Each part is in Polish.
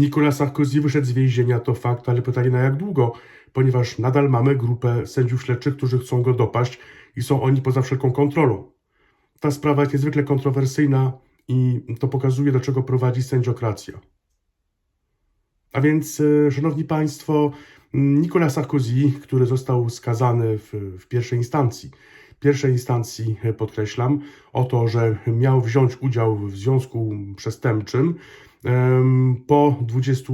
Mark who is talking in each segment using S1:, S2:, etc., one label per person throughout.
S1: Nicolas Sarkozy wyszedł z więzienia, to fakt, ale pytanie na jak długo, ponieważ nadal mamy grupę sędziów śledczych, którzy chcą go dopaść i są oni poza wszelką kontrolą. Ta sprawa jest niezwykle kontrowersyjna i to pokazuje, do czego prowadzi sędziokracja. A więc, e, szanowni państwo, Nicolas Sarkozy, który został skazany w, w pierwszej instancji, pierwszej instancji e, podkreślam, o to, że miał wziąć udział w związku przestępczym, po 20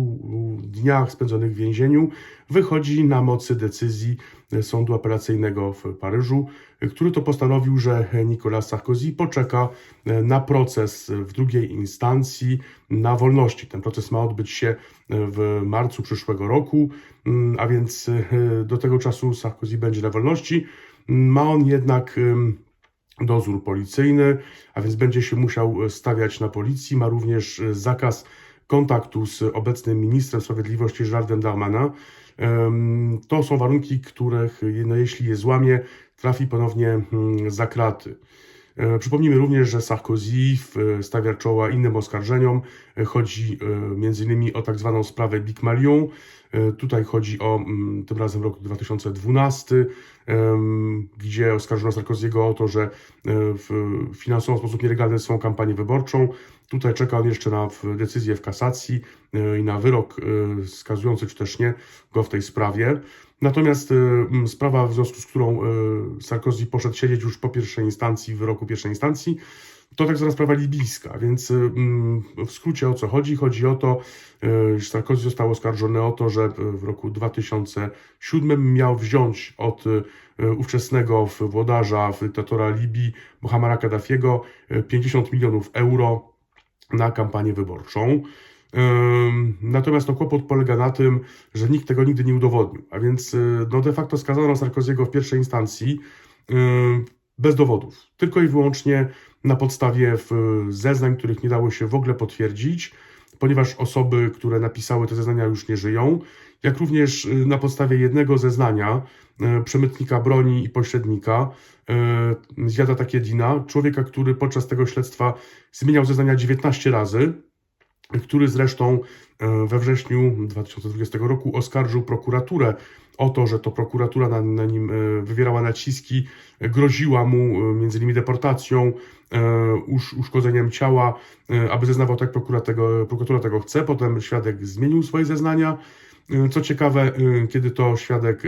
S1: dniach spędzonych w więzieniu wychodzi na mocy decyzji e, sądu apelacyjnego w Paryżu, e, który to postanowił, że Nicolas Sarkozy poczeka e, na proces w drugiej instancji na wolności. Ten proces ma odbyć się w marcu przyszłego roku, mm, a więc e, do tego czasu Sarkozy będzie na wolności. Ma on jednak dozór policyjny, a więc będzie się musiał stawiać na policji. Ma również e, zakaz kontaktu z obecnym ministrem sprawiedliwości Geraldem Darmanin. Em, To są warunki, których no, jeśli je złamie, trafi ponownie mm, za kraty. E, Przypomnijmy również, że Sarkozy stawia czoła innym oskarżeniom. E, Chodzi m.in. o tak zwaną sprawę Big Malion. E, Tutaj chodzi o mm, tym razem rok 2012, em, gdzie oskarżono Sarkoziego o to, że e, finansował w sposób nielegalny swoją kampanię wyborczą. Tutaj czeka on jeszcze na decyzję w kasacji e, i na wyrok e, skazujący, czy też nie, go w tej sprawie. Natomiast e, sprawa, w związku z którą Sarkozy poszedł siedzieć już po pierwszej instancji, wyroku pierwszej instancji, to tak zwana sprawa libijska, więc w skrócie o co chodzi? Chodzi o to, że Sarkozy został oskarżony o to, że w roku 2007 miał wziąć od ówczesnego włodarza, dyktatora Libii, Mohammara Kaddafiego, e, 50 milionów euro na kampanię wyborczą. Natomiast no, kłopot polega na tym, że nikt tego nigdy nie udowodnił. A więc y, no, de facto skazano Sarkoziego w pierwszej instancji ym, bez dowodów. Tylko i wyłącznie na podstawie zeznań, których nie dało się w ogóle potwierdzić, ponieważ osoby, które napisały te zeznania już nie żyją, jak również y, na podstawie jednego zeznania y, przemytnika broni i pośrednika y, Zjada Takiedina, człowieka, który podczas tego śledztwa zmieniał zeznania 19 razy, który zresztą e, we wrześniu 2020 roku oskarżył prokuraturę o to, że to prokuratura na, na nim e, wywierała naciski, groziła mu e, między innymi deportacją, usz, uszkodzeniem ciała, aby zeznawał tak, prokuratura tego, prokuratura tego chce. Potem świadek zmienił swoje zeznania. Co ciekawe, kiedy to świadek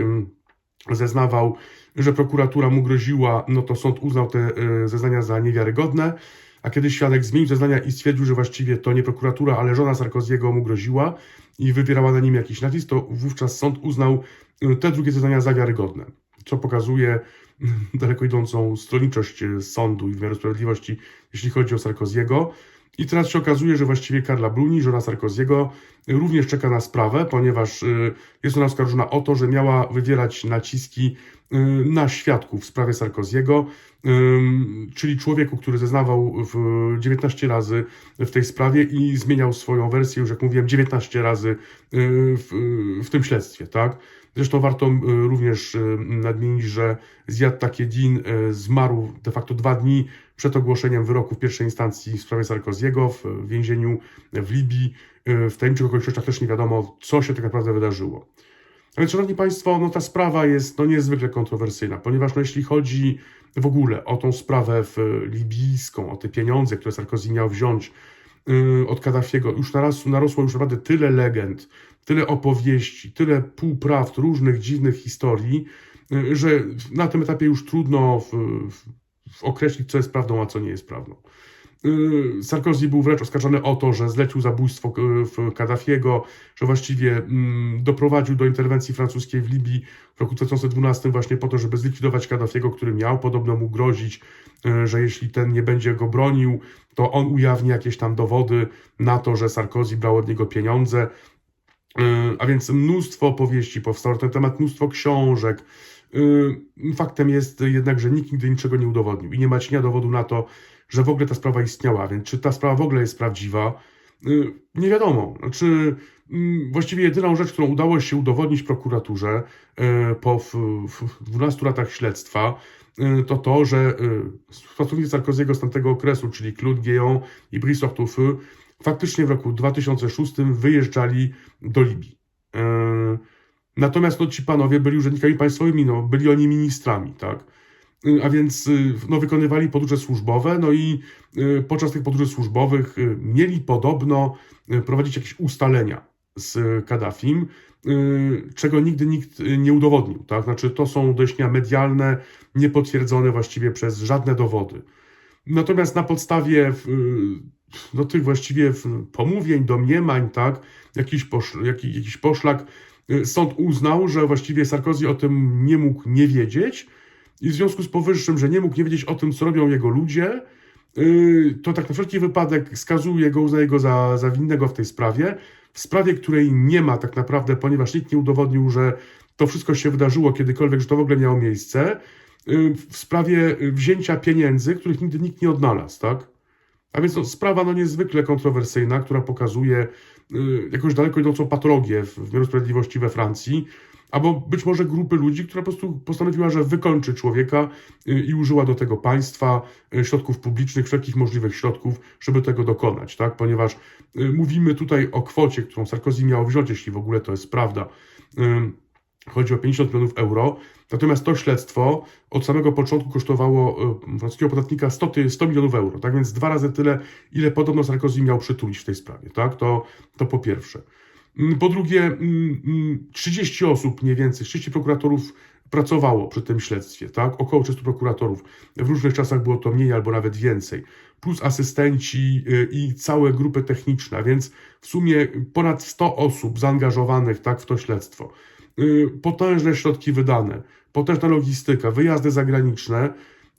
S1: zeznawał, że prokuratura mu groziła, no to sąd uznał te zeznania za niewiarygodne. A kiedy świadek zmienił zeznania i stwierdził, że właściwie to nie prokuratura, ale żona Sarkoziego mu groziła i wywierała na nim jakiś nacisk, to wówczas sąd uznał y, te drugie zeznania za wiarygodne. Co pokazuje daleko idącą stronniczość y, sądu i wymiaru sprawiedliwości, jeśli chodzi o Sarkoziego. I teraz się okazuje, że właściwie Karla Bruni, żona Sarkoziego, również czeka na sprawę, ponieważ y, jest ona oskarżona o to, że miała wywierać naciski na świadków w sprawie Sarkoziego, czyli człowieku, który zeznawał w 19 razy w tej sprawie i zmieniał swoją wersję, już jak mówiłem, 19 razy y, w, w tym śledztwie, tak? Zresztą warto y, również y, nadmienić, że Zjad Takiedin zmarł de facto dwa dni przed ogłoszeniem wyroku w pierwszej instancji w sprawie Sarkoziego w więzieniu w Libii. W tajemniczych okolicznościach też nie wiadomo, co się tak naprawdę wydarzyło. Ale Szanowni Państwo, no ta sprawa jest no, niezwykle kontrowersyjna, ponieważ no, jeśli chodzi w ogóle o tą sprawę w libijską, o te pieniądze, które Sarkozy miał wziąć yy, od Kaddafiego, już naraz, narosło już naprawdę tyle legend, tyle opowieści, tyle półprawd, różnych dziwnych historii, yy, że na tym etapie już trudno w, w określić, co jest prawdą, a co nie jest prawdą. Yy, Sarkozy był wręcz oskarżony o to, że zlecił zabójstwo w Kaddafiego, że właściwie mm, doprowadził do interwencji francuskiej w Libii w roku 2012 właśnie po to, żeby zlikwidować Kaddafiego, który miał podobno mu grozić, yy, że jeśli ten nie będzie go bronił, to on ujawni jakieś tam dowody na to, że Sarkozy brał od niego pieniądze. A więc mnóstwo opowieści powstało na ten temat, mnóstwo książek. Faktem jest jednak, że nikt nigdy niczego nie udowodnił i nie ma cienia dowodu na to, że w ogóle ta sprawa istniała, więc czy ta sprawa w ogóle jest prawdziwa, yy, nie wiadomo. Znaczy, mm, właściwie jedyną rzecz, którą udało się udowodnić prokuraturze yy, po w, w 12 latach śledztwa, yy, to to, że pracownicy Sarkoziego z tamtego okresu, czyli Claude Guéant i Brice Hortefeux, faktycznie w roku 2006 wyjeżdżali do Libii. Natomiast no, ci panowie byli urzędnikami państwowymi, no, byli oni ministrami, tak? Y, A więc y, no, wykonywali podróże służbowe, no i y, podczas tych podróży służbowych mieli podobno prowadzić jakieś ustalenia z Kaddafim, czego nigdy nikt nie udowodnił. Tak? Znaczy, to są doniesienia medialne, niepotwierdzone właściwie przez żadne dowody. Natomiast na podstawie no, tych właściwie pomówień, domniemań, tak, jakiś, posz, jaki, jakiś poszlak, sąd uznał, że właściwie Sarkozy o tym nie mógł nie wiedzieć i w związku z powyższym, że nie mógł nie wiedzieć o tym, co robią jego ludzie, y, to tak na wszelki wypadek skazuje go, uznaje go za, za winnego w tej sprawie, w sprawie, której nie ma tak naprawdę, ponieważ nikt nie udowodnił, że to wszystko się wydarzyło kiedykolwiek, że to w ogóle miało miejsce, y, w sprawie wzięcia pieniędzy, których nigdy nikt nie odnalazł, tak? A więc no, sprawa no, niezwykle kontrowersyjna, która pokazuje y, jakąś daleko idącą patologię w, w wymiaru sprawiedliwości we Francji, albo być może grupy ludzi, która po prostu postanowiła, że wykończy człowieka y, i użyła do tego państwa, y, środków publicznych, wszelkich możliwych środków, żeby tego dokonać, tak? Ponieważ y, mówimy tutaj o kwocie, którą Sarkozy miał wziąć, jeśli w ogóle to jest prawda. Chodzi o 50 milionów euro. Natomiast to śledztwo od samego początku kosztowało francuskiego podatnika 100, ty- 100 milionów euro. Tak więc dwa razy tyle, ile podobno Sarkozy miał przytulić w tej sprawie. Tak? To, to po pierwsze. Mm, Po drugie, mm, mm, 30 osób mniej więcej, 30 prokuratorów pracowało przy tym śledztwie, tak? Około 300 prokuratorów. W różnych czasach było to mniej albo nawet więcej. Plus asystenci y, i całe grupy techniczne, więc w sumie ponad 100 osób zaangażowanych tak w to śledztwo. Y, Potężne środki wydane, potężna logistyka, wyjazdy zagraniczne,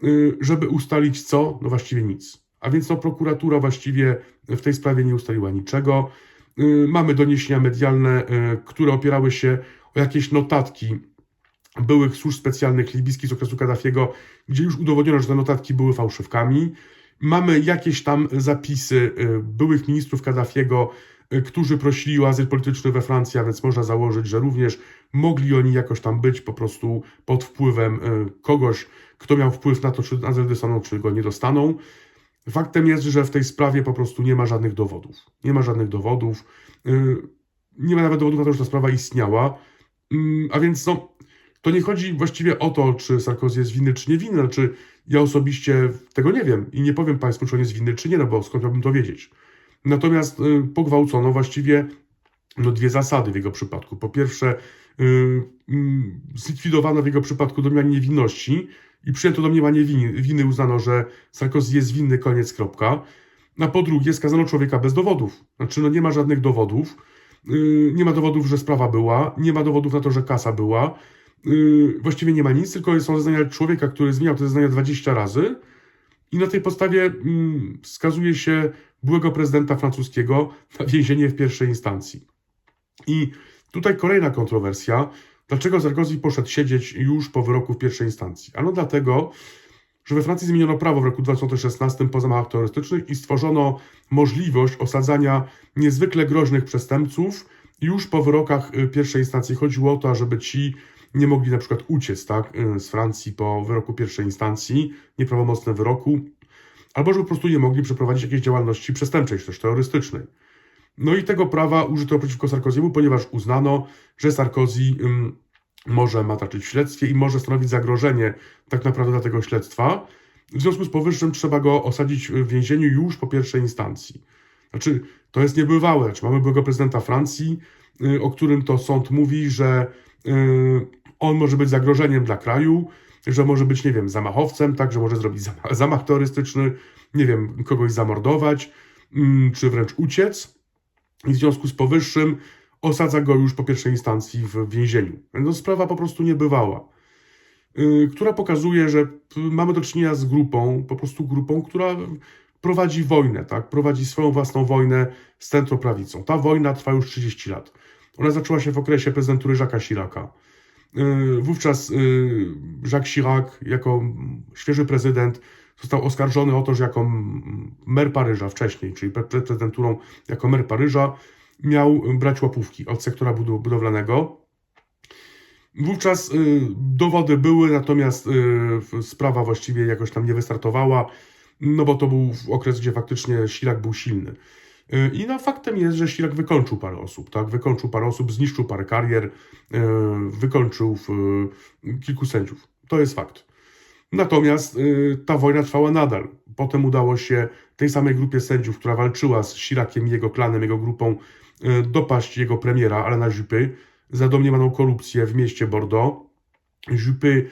S1: y, żeby ustalić co? No właściwie nic. A więc no, prokuratura właściwie w tej sprawie nie ustaliła niczego. Y, Mamy doniesienia medialne, y, które opierały się o jakieś notatki byłych służb specjalnych libyjskich z okresu Kaddafiego, gdzie już udowodniono, że te notatki były fałszywkami. Mamy jakieś tam zapisy y, byłych ministrów Kaddafiego, którzy prosili o azyl polityczny we Francji, a więc można założyć, że również mogli oni jakoś tam być po prostu pod wpływem kogoś, kto miał wpływ na to, czy azyl dostaną, czy go nie dostaną. Faktem jest, że w tej sprawie po prostu nie ma żadnych dowodów. Nie ma żadnych dowodów. y, Nie ma nawet dowodów na to, że ta sprawa istniała. Mm, A więc no, to nie chodzi właściwie o to, czy Sarkozy jest winny, czy nie winny. Znaczy, ja osobiście tego nie wiem i nie powiem Państwu, czy on jest winny, czy nie, no bo skąd miałbym to wiedzieć. Natomiast y, pogwałcono właściwie no, dwie zasady w jego przypadku. Po pierwsze, y, mm, zlikwidowano w jego przypadku domniemanie niewinności i przyjęto domniemanie winy, winy uznano, że Sarkozy jest winny, koniec, kropka. A po drugie, skazano człowieka bez dowodów. Znaczy, no nie ma żadnych dowodów. Yy, nie ma dowodów, że sprawa była, nie ma dowodów na to, że kasa była. Yy, właściwie nie ma nic, tylko są zeznania człowieka, który zmieniał te zeznania 20 razy. I na tej podstawie mm, skazuje się byłego prezydenta francuskiego na więzienie w pierwszej instancji. I tutaj kolejna kontrowersja. Dlaczego Sarkozy poszedł siedzieć już po wyroku w pierwszej instancji? Ano dlatego, że we Francji zmieniono prawo w roku 2016 po zamachach terrorystycznych i stworzono możliwość osadzania niezwykle groźnych przestępców już po wyrokach y, pierwszej instancji. Chodziło o to, żeby ci nie mogli na przykład uciec tak, y, z Francji po wyroku pierwszej instancji, nieprawomocnym wyroku, albo żeby po prostu nie mogli przeprowadzić jakiejś działalności przestępczej czy też terrorystycznej. No i tego prawa użyto przeciwko Sarkoziemu, ponieważ uznano, że Sarkozy może mataczyć w śledztwie i może stanowić zagrożenie tak naprawdę dla tego śledztwa. W związku z powyższym trzeba go osadzić w więzieniu już po pierwszej instancji. Znaczy, to jest niebywałe. Znaczy, mamy byłego prezydenta Francji, y, o którym to sąd mówi, że y, on może być zagrożeniem dla kraju, że może być, nie wiem, zamachowcem, tak, że może zrobić zamach, zamach terrorystyczny, nie wiem, kogoś zamordować, mm, czy wręcz uciec. I w związku z powyższym osadza go już po pierwszej instancji w więzieniu. No, sprawa po prostu niebywała, yy, która pokazuje, że mamy do czynienia z grupą, po prostu grupą, która prowadzi wojnę, tak? Prowadzi swoją własną wojnę z centroprawicą. Ta wojna trwa już 30 lat. Ona zaczęła się w okresie prezydentury Jacques'a Chiraca. Yy, Wówczas yy, Jacques Chirac, jako świeży prezydent, został oskarżony o to, że jako mer Paryża wcześniej, czyli przed prezydenturą jako mer Paryża, miał brać łapówki od sektora budowlanego. Wówczas y, dowody były, natomiast y, sprawa właściwie jakoś tam nie wystartowała, no bo to był okres, gdzie faktycznie Chirac był silny. Y, I no, faktem jest, że Chirac wykończył parę osób, tak? Wykończył parę osób, zniszczył parę karier, wykończył kilku sędziów. To jest fakt. Natomiast ta wojna trwała nadal. Potem udało się tej samej grupie sędziów, która walczyła z Chiraciem i jego klanem, jego grupą, dopaść jego premiera Alana Juppé za domniemaną korupcję w mieście Bordeaux. Juppé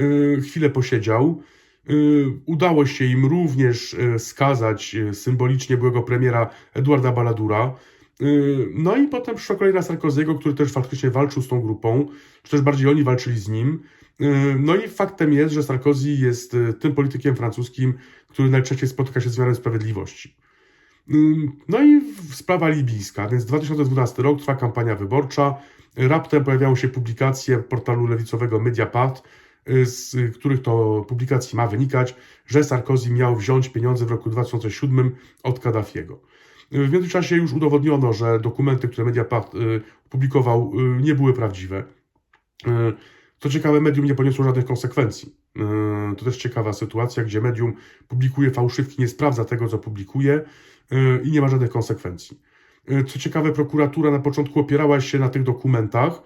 S1: y, chwilę posiedział. Y, Udało się im również y, skazać y, symbolicznie byłego premiera Eduarda Baladura. Y, No i potem przyszła kolejna Sarkozy'ego, który też faktycznie walczył z tą grupą, czy też bardziej oni walczyli z nim. Y, No i faktem jest, że Sarkozy jest y, tym politykiem francuskim, który najczęściej spotyka się z wymiarem sprawiedliwości. Y, No i sprawa libijska, więc 2012 rok trwa kampania wyborcza. Raptem pojawiają się publikacje portalu lewicowego Mediapart, y, z których to publikacji ma wynikać, że Sarkozy miał wziąć pieniądze w roku 2007 od Kaddafiego. Y, W międzyczasie już udowodniono, że dokumenty, które Mediapart y, publikował, nie były prawdziwe. Co ciekawe, medium nie poniosło żadnych konsekwencji. To też ciekawa sytuacja, gdzie medium publikuje fałszywki, nie sprawdza tego, co publikuje i nie ma żadnych konsekwencji. Y, Co ciekawe, prokuratura na początku opierała się na tych dokumentach,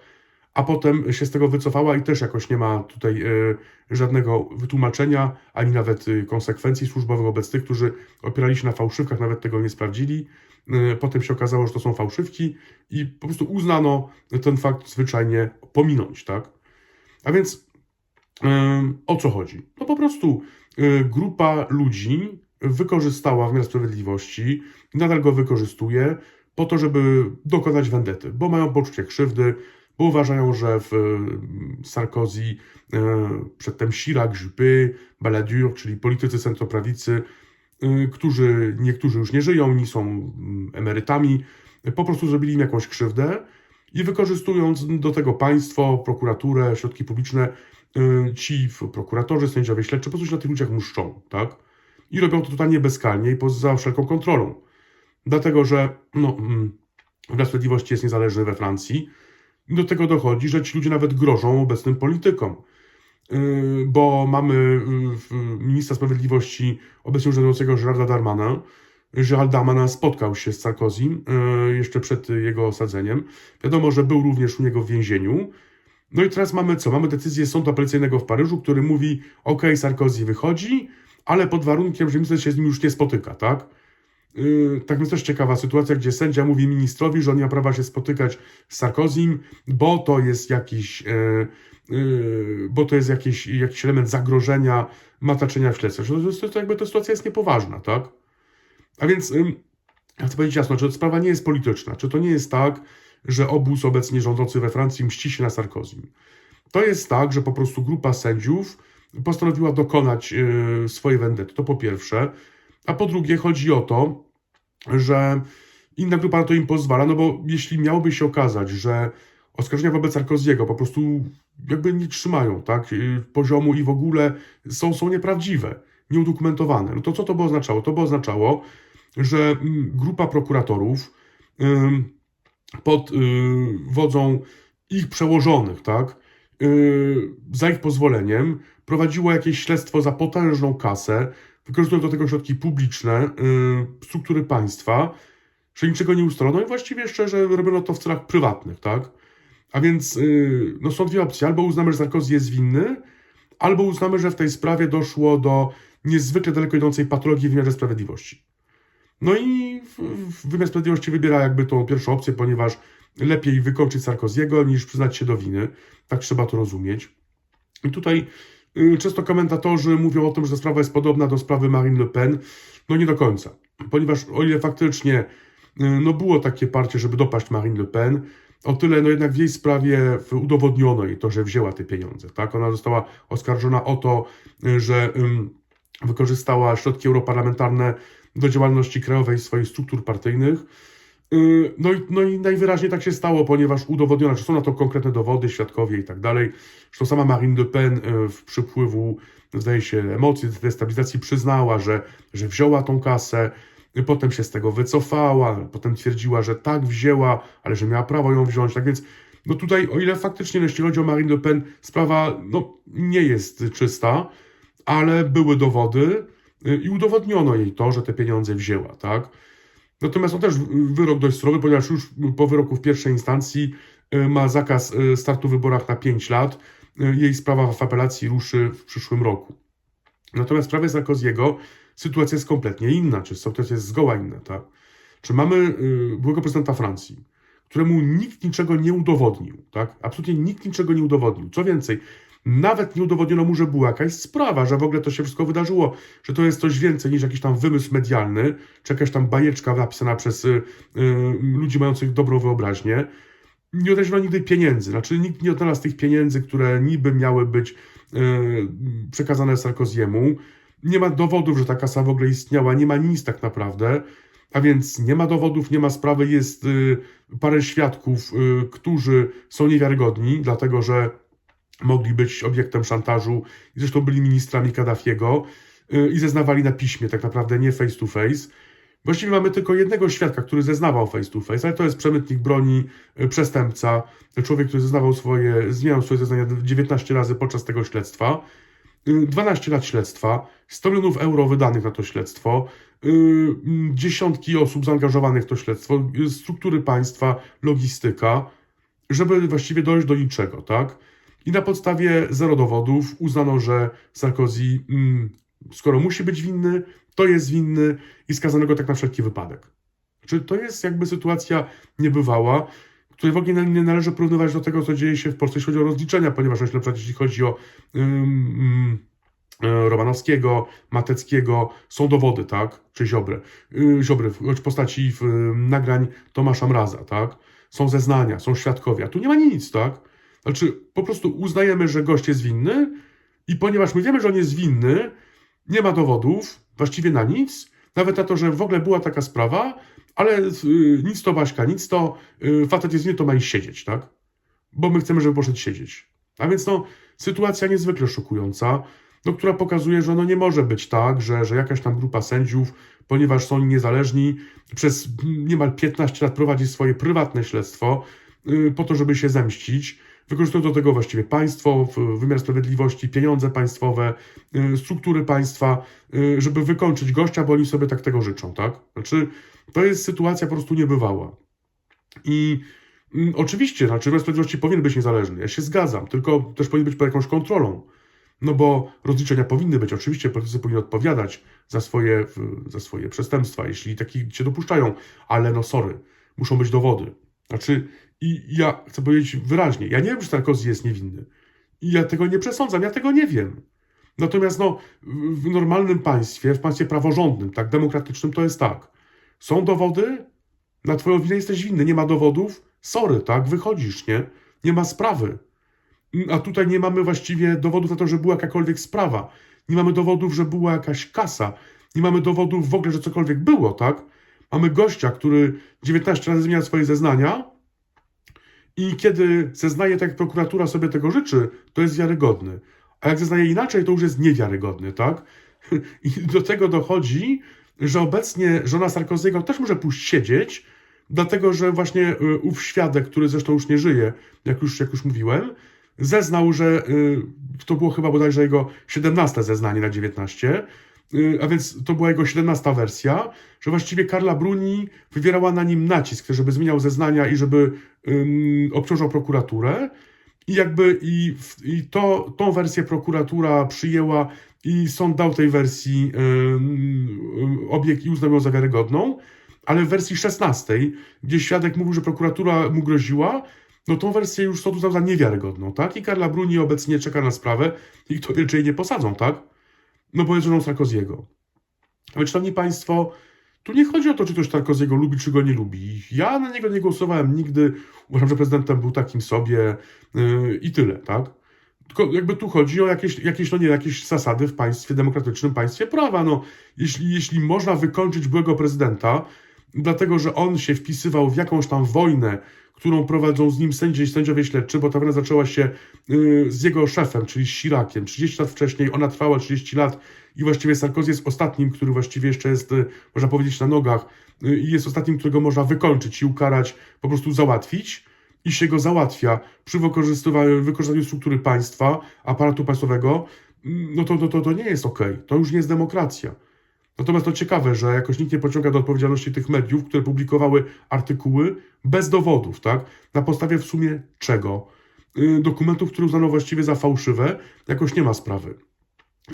S1: a potem się z tego wycofała i też jakoś nie ma tutaj y, żadnego wytłumaczenia, ani nawet y, konsekwencji służbowych wobec tych, którzy opierali się na fałszywkach, nawet tego nie sprawdzili. Potem się okazało, że to są fałszywki i po prostu uznano ten fakt zwyczajnie pominąć, tak? A więc o co chodzi? No po prostu grupa ludzi wykorzystała wymiar sprawiedliwości i nadal go wykorzystuje po to, żeby dokonać wendety, bo mają poczucie krzywdy, bo uważają, że w y, Sarkozy, y, przedtem Chirac, Juppé, Balladur, czyli politycy centroprawicy, y, którzy niektórzy już nie żyją, inni są mm, emerytami, po prostu zrobili im jakąś krzywdę i wykorzystując do tego państwo, prokuraturę, środki publiczne, y, ci w- prokuratorzy, sędziowie śledczy po prostu się na tych ludziach muszczą, tak? I robią to totalnie bezkalnie i poza wszelką kontrolą. Dlatego, że no, mm, wymiar sprawiedliwości jest niezależny we Francji. Do tego dochodzi, że ci ludzie nawet grożą obecnym politykom. Yy, Bo mamy w- ministra sprawiedliwości obecnie urzędującego Gerarda Darmana. Gerald Darmanin spotkał się z Sarkozy yy, jeszcze przed jego osadzeniem. Wiadomo, że był również u niego w więzieniu. No i teraz mamy co? Mamy decyzję sądu apelacyjnego w Paryżu, który mówi: OK, Sarkozy wychodzi, ale pod warunkiem, że minister się z nim już nie spotyka, tak? Yy, tak więc też ciekawa sytuacja, gdzie sędzia mówi ministrowi, że on nie ma prawa się spotykać z Sarkozym, bo to jest jakiś, yy, yy, bo to jest jakiś, jakiś element zagrożenia, mataczenia w śledztwie. Że To, jest- to jakby ta sytuacja jest niepoważna, tak? A więc ja chcę powiedzieć jasno, że sprawa nie jest polityczna. Czy to nie jest tak, że obóz obecnie rządzący we Francji mści się na Sarkozym? To jest tak, że po prostu grupa sędziów postanowiła dokonać yy, swojej wendety. To po pierwsze. A po drugie chodzi o to, że inna grupa na to im pozwala, no bo jeśli miałoby się okazać, że oskarżenia wobec Sarkoziego po prostu jakby nie trzymają tak, yy, poziomu i w ogóle są, są nieprawdziwe, nieudokumentowane, no to co to by oznaczało? To by oznaczało, że mm, grupa prokuratorów pod y, wodzą ich przełożonych, tak, y, za ich pozwoleniem prowadziła jakieś śledztwo za potężną kasę, wykorzystując do tego środki publiczne, y, struktury państwa, że niczego nie ustalono i właściwie szczerze robiono to w celach prywatnych, tak? A więc y, no są dwie opcje. Albo uznamy, że Sarkozy jest winny, albo uznamy, że w tej sprawie doszło do niezwykle daleko idącej patologii w wymiarze sprawiedliwości. No i w- w- wymiar sprawiedliwości wybiera jakby tą pierwszą opcję, ponieważ lepiej wykończyć Sarkoziego niż przyznać się do winy. Tak trzeba to rozumieć. I tutaj y, często komentatorzy mówią o tym, że sprawa jest podobna do sprawy Marine Le Pen. No nie do końca, ponieważ o ile faktycznie y, no było takie parcie, żeby dopaść Marine Le Pen, o tyle no jednak w jej sprawie udowodniono jej to, że wzięła te pieniądze. Tak? Ona została oskarżona o to, y, że wykorzystała środki europarlamentarne do działalności krajowej swoich struktur partyjnych. Yy, No i, no i najwyraźniej tak się stało, ponieważ udowodniono, że są na to konkretne dowody, świadkowie i tak dalej. Zresztą sama Marine Le Pen yy, w przypływu, zdaje się, emocji, destabilizacji przyznała, że, że wzięła tą kasę, potem się z tego wycofała, potem twierdziła, że tak wzięła, ale że miała prawo ją wziąć. Tak więc no tutaj, o ile faktycznie, no, jeśli chodzi o Marine Le Pen, sprawa no, nie jest czysta, ale były dowody yy, i udowodniono jej to, że te pieniądze wzięła, tak? Natomiast on też wyrok dość surowy, ponieważ już po wyroku w pierwszej instancji y, ma zakaz y, startu w wyborach na 5 lat. Y, Jej sprawa w apelacji ruszy w przyszłym roku. Natomiast w sprawie Sarkoziego sytuacja jest kompletnie inna, czy sytuacja jest zgoła inna, tak? Czy mamy byłego prezydenta Francji, któremu nikt niczego nie udowodnił, tak? Absolutnie nikt niczego nie udowodnił. Co więcej, nawet nie udowodniono mu, że była jakaś sprawa, że w ogóle to się wszystko wydarzyło, że to jest coś więcej niż jakiś tam wymysł medialny, czy jakaś tam bajeczka napisana przez y, y, ludzi mających dobrą wyobraźnię. Nie odnaleziono nigdy pieniędzy, znaczy nikt nie odnalazł tych pieniędzy, które niby miały być y, przekazane Sarkoziemu. Nie ma dowodów, że ta kasa w ogóle istniała, nie ma nic tak naprawdę. A więc nie ma dowodów, nie ma sprawy, jest y, parę świadków, y, którzy są niewiarygodni, dlatego że mogli być obiektem szantażu i zresztą byli ministrami Kaddafiego y, i zeznawali na piśmie, tak naprawdę nie face to face. Właściwie mamy tylko jednego świadka, który zeznawał face to face, ale to jest przemytnik broni, y, przestępca, człowiek, który zeznawał swoje, zmieniał swoje zeznania 19 razy podczas tego śledztwa. Y, 12 lat śledztwa, 100 milionów euro wydanych na to śledztwo, y, dziesiątki osób zaangażowanych w to śledztwo, y, struktury państwa, logistyka, żeby właściwie dojść do niczego, tak? I na podstawie zero dowodów uznano, że Sarkozy, mm, skoro musi być winny, to jest winny i skazano go tak na wszelki wypadek. Czy to jest jakby sytuacja niebywała, której w ogóle nie- należy porównywać do tego, co dzieje się w Polsce, jeśli chodzi o rozliczenia, ponieważ na przykład jeśli chodzi o e, Romanowskiego, Mateckiego, są dowody, tak? Czy Ziobry. Yy, Ziobry, w w postaci w, nagrań Tomasza Mraza, tak? Są zeznania, są świadkowie, a tu nie ma nic, tak? Znaczy, po prostu uznajemy, że gość jest winny i ponieważ my wiemy, że on jest winny, nie ma dowodów, właściwie na nic, nawet na to, że w ogóle była taka sprawa, ale y, nic to Baśka, nic to y, facet jest winny, to ma iść siedzieć, tak? Bo my chcemy, żeby poszedł siedzieć. A więc no, sytuacja niezwykle szokująca, no, która pokazuje, że no nie może być tak, że, że jakaś tam grupa sędziów, ponieważ są niezależni, przez niemal 15 lat prowadzi swoje prywatne śledztwo y, po to, żeby się zemścić. Wykorzystują do tego właściwie państwo, wymiar sprawiedliwości, pieniądze państwowe, y, struktury państwa, y, żeby wykończyć gościa, bo oni sobie tak tego życzą, tak? Znaczy, to jest sytuacja po prostu niebywała. I mm, oczywiście, znaczy wymiar sprawiedliwości powinien być niezależny, ja się zgadzam, tylko też powinien być pod jakąś kontrolą. No bo rozliczenia powinny być, oczywiście politycy powinni odpowiadać za swoje, za swoje przestępstwa, jeśli taki się dopuszczają, ale no sorry, muszą być dowody. Znaczy, i ja chcę powiedzieć wyraźnie, ja nie wiem, czy Sarkozy jest niewinny. I ja tego nie przesądzam, ja tego nie wiem. Natomiast no, w normalnym państwie, w państwie praworządnym, tak, demokratycznym, to jest tak. Są dowody, na twoją winę jesteś winny, nie ma dowodów, sorry, tak, wychodzisz, nie? Nie ma sprawy. A tutaj nie mamy właściwie dowodów na to, że była jakakolwiek sprawa. Nie mamy dowodów, że była jakaś kasa. Nie mamy dowodów w ogóle, że cokolwiek było, tak? Mamy gościa, który 19 razy zmienia swoje zeznania i kiedy zeznaje tak, jak prokuratura sobie tego życzy, to jest wiarygodny. A jak zeznaje inaczej, to już jest niewiarygodny, tak? I do tego dochodzi, że obecnie żona Sarkozy'ego też może pójść siedzieć, dlatego że właśnie y, ów świadek, który zresztą już nie żyje, jak już, jak już mówiłem, zeznał, że y, to było chyba bodajże jego 17 zeznanie na 19, y, a więc to była jego 17 wersja, że właściwie Karla Bruni wywierała na nim nacisk, żeby zmieniał zeznania i żeby ym, obciążał prokuraturę. I jakby i, i to, tą wersję prokuratura przyjęła i sąd dał tej wersji obieg i uznał ją za wiarygodną, ale w wersji 16, gdzie świadek mówił, że prokuratura mu groziła, no tą wersję już sąd uznał za niewiarygodną, tak? I Karla Bruni obecnie czeka na sprawę i kto wie, czy jej nie posadzą, tak? No bo jest żoną Sarkoziego. A więc, szanowni państwo, tu nie chodzi o to, czy ktoś Sarkoziego lubi, czy go nie lubi. Ja na niego nie głosowałem nigdy. Uważam, że prezydentem był takim sobie yy, i tyle, tak? Tylko jakby tu chodzi o jakieś, jakieś, no nie, jakieś zasady w państwie demokratycznym, państwie prawa. No, jeśli, jeśli można wykończyć byłego prezydenta, dlatego że on się wpisywał w jakąś tam wojnę, którą prowadzą z nim sędzie i sędziowie śledczy, bo ta wojna zaczęła się yy, z jego szefem, czyli z Sirakiem. 30 lat wcześniej, ona trwała 30 lat i właściwie Sarkozy jest ostatnim, który właściwie jeszcze jest, yy, można powiedzieć, na nogach yy, i jest ostatnim, którego można wykończyć i ukarać, po prostu załatwić i się go załatwia przy wykorzystywaniu, wykorzystaniu struktury państwa, aparatu państwowego, mm, no to, to, to, to nie jest okej. To już nie jest demokracja. Natomiast to ciekawe, że jakoś nikt nie pociąga do odpowiedzialności tych mediów, które publikowały artykuły bez dowodów, tak? Na podstawie w sumie czego? Yy, dokumentów, które uznano właściwie za fałszywe, jakoś nie ma sprawy.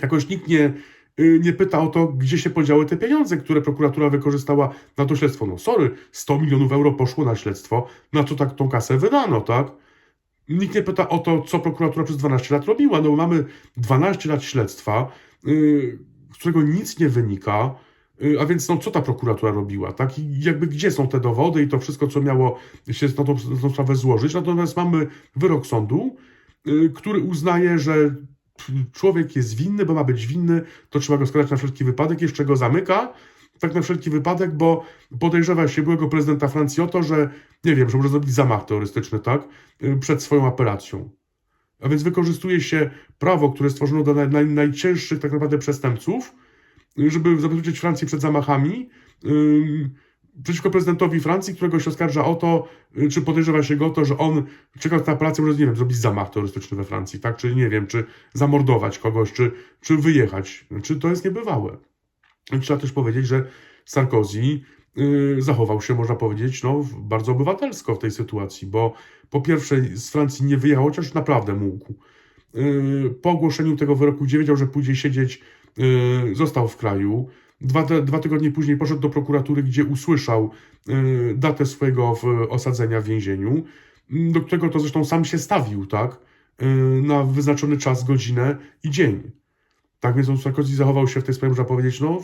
S1: Jakoś nikt nie, yy, nie pyta o to, gdzie się podziały te pieniądze, które prokuratura wykorzystała na to śledztwo. No sorry, 100 milionów euro poszło na śledztwo, na co tak tą kasę wydano, tak? Nikt nie pyta o to, co prokuratura przez 12 lat robiła. No mamy 12 lat śledztwa, yy, z którego nic nie wynika. Yy, A więc no, co ta prokuratura robiła, tak? I jakby gdzie są te dowody i to wszystko, co miało się na tą, na tą sprawę złożyć. Natomiast mamy wyrok sądu, yy, który uznaje, że człowiek jest winny, bo ma być winny, to trzeba go skazać na wszelki wypadek, jeszcze go zamyka, tak na wszelki wypadek, bo podejrzewa się byłego prezydenta Francji o to, że nie wiem, że może zrobić zamach terrorystyczny, tak? Yy, Przed swoją apelacją. A więc wykorzystuje się prawo, które stworzono dla naj, naj, najcięższych tak naprawdę przestępców, yy, żeby zabezpieczyć Francję przed zamachami yy, przeciwko prezydentowi Francji, którego się oskarża o to, yy, czy podejrzewa się go o to, że on czekając na apelację może, nie wiem, zrobić zamach terrorystyczny we Francji, tak? Czy nie wiem, czy zamordować kogoś, czy, czy wyjechać. Czy to jest niebywałe. I Trzeba też powiedzieć, że Sarkozy zachował się, można powiedzieć, no, bardzo obywatelsko w tej sytuacji, bo po pierwsze z Francji nie wyjechał, chociaż naprawdę mógł. Yy, Po ogłoszeniu tego wyroku, gdzie wiedział, że pójdzie siedzieć, yy, został w kraju. Dwa, dwa tygodnie później poszedł do prokuratury, gdzie usłyszał datę swojego osadzenia w więzieniu, yy, do którego to zresztą sam się stawił, tak? Na wyznaczony czas, godzinę i dzień. Tak więc on Sarkozy zachował się w tej sprawie, można powiedzieć, no,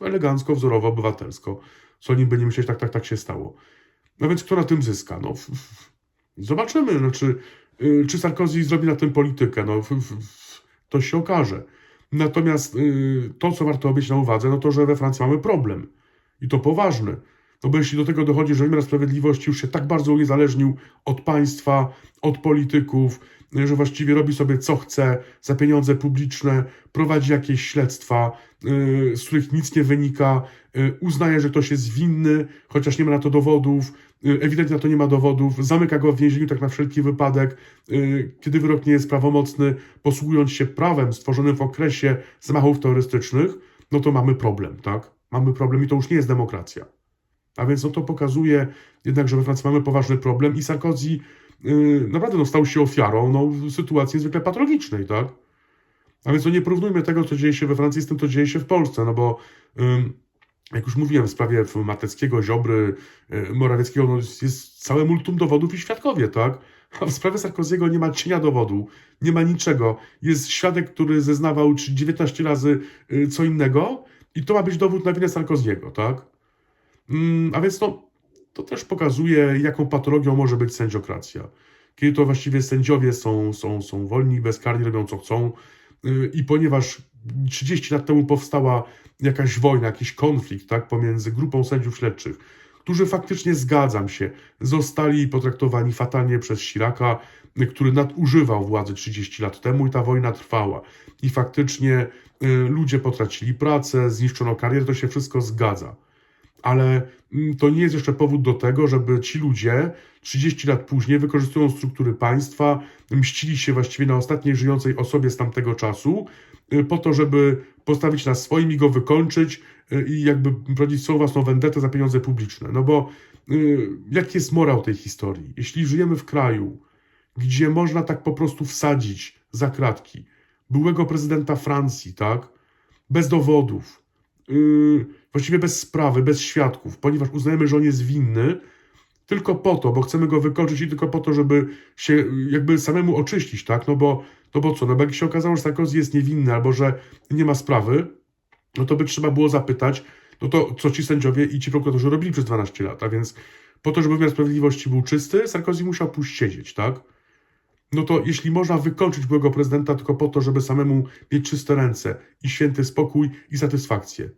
S1: elegancko, wzorowo, obywatelsko. Co nim by nie myśleć, tak, tak, tak się stało. No więc kto na tym zyska? No, zobaczymy, no, czy, y, czy Sarkozy zrobi na tym politykę. No, to się okaże. Natomiast y, to, co warto mieć na uwadze, no to, że we Francji mamy problem. I to poważny. No bo jeśli do tego dochodzi, że wymiar sprawiedliwości już się tak bardzo uniezależnił od państwa, od polityków, że właściwie robi sobie co chce za pieniądze publiczne, prowadzi jakieś śledztwa, y, z których nic nie wynika, y, uznaje, że ktoś jest winny, chociaż nie ma na to dowodów, y, ewidentnie na to nie ma dowodów, zamyka go w więzieniu tak na wszelki wypadek, kiedy wyrok nie jest prawomocny, posługując się prawem stworzonym w okresie zamachów terrorystycznych, no to mamy problem, tak? Mamy problem i to już nie jest demokracja. A więc no to pokazuje jednak, że we Francji mamy poważny problem i Sarkozy yy, naprawdę no, stał się ofiarą no, sytuacji niezwykle patologicznej, tak? A więc no, nie porównujmy tego, co dzieje się we Francji z tym, co dzieje się w Polsce, no bo jak już mówiłem w sprawie Mateckiego, Ziobry, yy, Morawieckiego, no, jest całe multum dowodów i świadkowie, tak? A w sprawie Sarkoziego nie ma cienia dowodu, nie ma niczego. Jest świadek, który zeznawał 19 razy yy, co innego i to ma być dowód na winę Sarkoziego, tak? Mm, a więc to też pokazuje, jaką patologią może być sędziokracja. Kiedy to właściwie sędziowie są, są, są wolni, bezkarni, robią co chcą. Yy, I ponieważ 30 lat temu powstała jakaś wojna, jakiś konflikt tak, pomiędzy grupą sędziów śledczych, którzy faktycznie, zgadzam się, zostali potraktowani fatalnie przez Siraka, który nadużywał władzy 30 lat temu i ta wojna trwała. I faktycznie yy, ludzie potracili pracę, zniszczono karierę, to się wszystko zgadza ale mm, to nie jest jeszcze powód do tego, żeby ci ludzie 30 lat później wykorzystują struktury państwa, mścili się właściwie na ostatniej żyjącej osobie z tamtego czasu, y, po to, żeby postawić na swoim i go wykończyć y, i jakby prowadzić swoją własną vendetę za pieniądze publiczne. No bo y, jaki jest morał tej historii? Jeśli żyjemy w kraju, gdzie można tak po prostu wsadzić za kratki byłego prezydenta Francji, tak, bez dowodów, yy, właściwie bez sprawy, bez świadków, ponieważ uznajemy, że on jest winny, tylko po to, bo chcemy go wykończyć i tylko po to, żeby się jakby samemu oczyścić, tak? No bo, no bo co, no bo jak się okazało, że Sarkozy jest niewinny albo że nie ma sprawy, no to by trzeba było zapytać, no to co ci sędziowie i ci prokuratorzy robili przez 12 lat, a więc po to, żeby wymiar sprawiedliwości był czysty, Sarkozy musiał pójść siedzieć, tak? No to jeśli można wykończyć byłego prezydenta tylko po to, żeby samemu mieć czyste ręce i święty spokój i satysfakcję,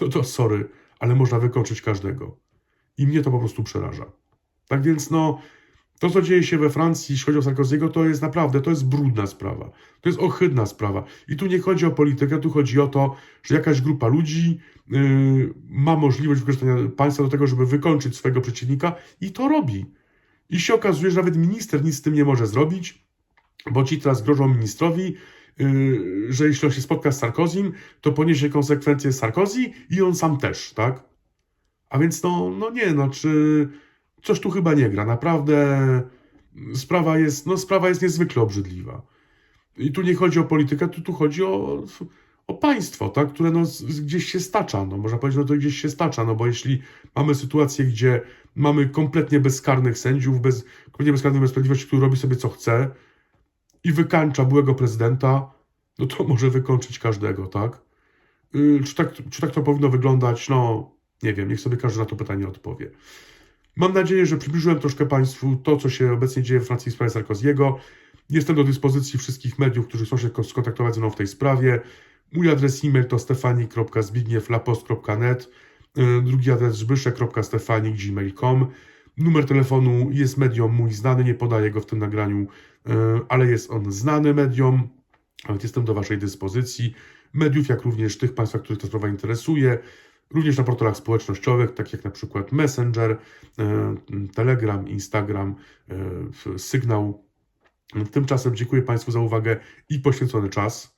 S1: no to sorry, ale można wykończyć każdego. I mnie to po prostu przeraża. Tak więc no, to co dzieje się we Francji, jeśli chodzi o Sarkozy'ego, to jest naprawdę, to jest brudna sprawa. To jest ohydna sprawa. I tu nie chodzi o politykę, tu chodzi o to, że jakaś grupa ludzi yy, ma możliwość wykorzystania państwa do tego, żeby wykończyć swojego przeciwnika i to robi. I się okazuje, że nawet minister nic z tym nie może zrobić, bo ci teraz grożą ministrowi yy, że jeśli on się spotka z Sarkozym, to poniesie konsekwencje Sarkozy i on sam też, tak? A więc no, no nie, no czy coś tu chyba nie gra. Naprawdę sprawa jest, no sprawa jest niezwykle obrzydliwa. I tu nie chodzi o politykę, tu, tu chodzi o, o państwo, tak? które no, gdzieś się stacza. No, można powiedzieć, no to gdzieś się stacza, no bo jeśli mamy sytuację, gdzie mamy kompletnie bezkarnych sędziów, bez, kompletnie bezkarną sprawiedliwość, który robi sobie co chce i wykańcza byłego prezydenta, no to może wykończyć każdego, tak? Yy, czy, tak czy tak to powinno wyglądać? No, nie wiem, niech sobie każdy na to pytanie odpowie. Mam nadzieję, że przybliżyłem troszkę Państwu to, co się obecnie dzieje w Francji w sprawie Sarkoziego. Jestem do dyspozycji wszystkich mediów, którzy chcą się ko- skontaktować ze mną w tej sprawie. Mój adres e-mail to stefani.zbigniewlapos.net, yy, drugi adres zbyszek.stefani.gmail.com. Numer telefonu jest mediom mój znany, nie podaję go w tym nagraniu, yy, ale jest on znany mediom, a więc jestem do Waszej dyspozycji. Mediów, jak również tych Państwa, których ta sprawa interesuje, również na portalach społecznościowych, tak jak na przykład Messenger, e, Telegram, Instagram, e, Sygnał. Tymczasem dziękuję Państwu za uwagę i poświęcony czas.